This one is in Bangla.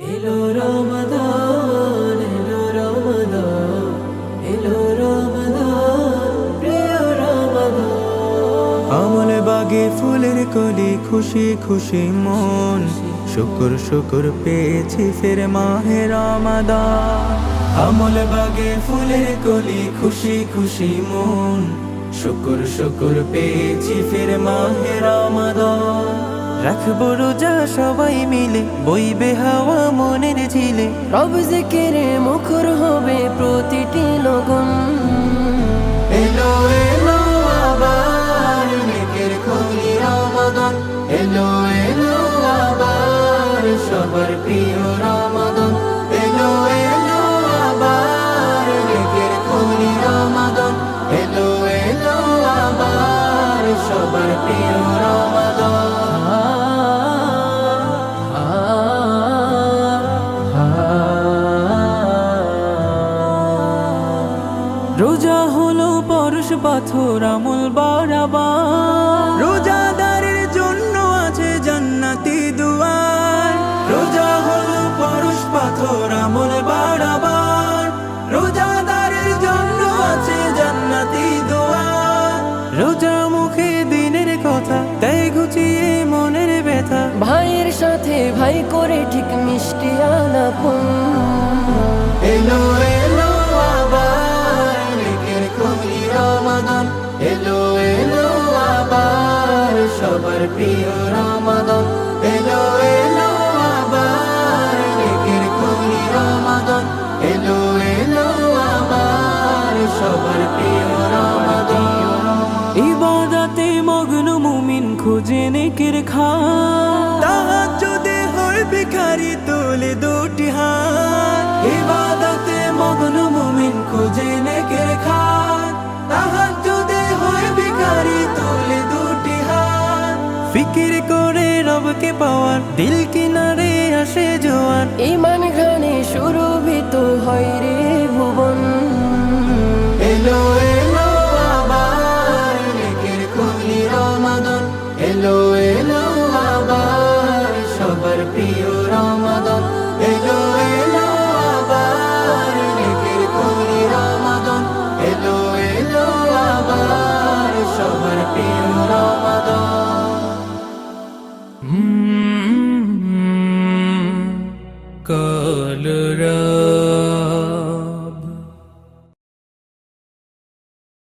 এলো রমাদান এলো রমাদান এলো রমাদান প্রিয় রমাদান আমল বাগে ফুলের কলি, খুশি খুশি মন, শুকুর শুকুর পেয়েছি ফের মাহে রমাদান আমল বাগে ফুলের কলি, খুশি খুশি মন, শুকুর শুকুর পেয়েছি ফের মাহে রমাদান রাখব রোজা সবাই মিলে বইবে হাওয়া মনের ঝিলে। রব জিকিরে মুখর হবে প্রতিটি লগন। এলো এলো আবার নেকের খনি রমাদান। এলো এলো আবার সবার প্রিয় রোজা হলো পরশ পাথর আমল বাড়াবার রোজাদারের জন্য আছে জান্নাতি দুয়ার। রোজা হলো পরশ পাথর আমল বাড়াবার রোজাদারের জন্য আছে জান্নাতি দুয়ার। রোজা মুখে দিনের কথা তাই ঘুচিয়ে মনের ব্যথা। ভাইয়ের সাথে ভাই করে ঠিক মিষ্টি আলাপন এলো সবার প্রিয় রমাদান এলো এলো আবার নেকের খনি রমাদান এলো এলো আবার সবার প্রিয় রমাদান। ইবাদাতে মগ্ন মুমিন খুঁজে নেকের খা তাহাজ্জুদে হয় ভিখারি তোলে দুটি হাত। ইবাদতে রবকে পাওয়ার। দিল কিনারে আসে জোয়ার। ইমান ঘানে সুরভিত হয় রে। कालरा।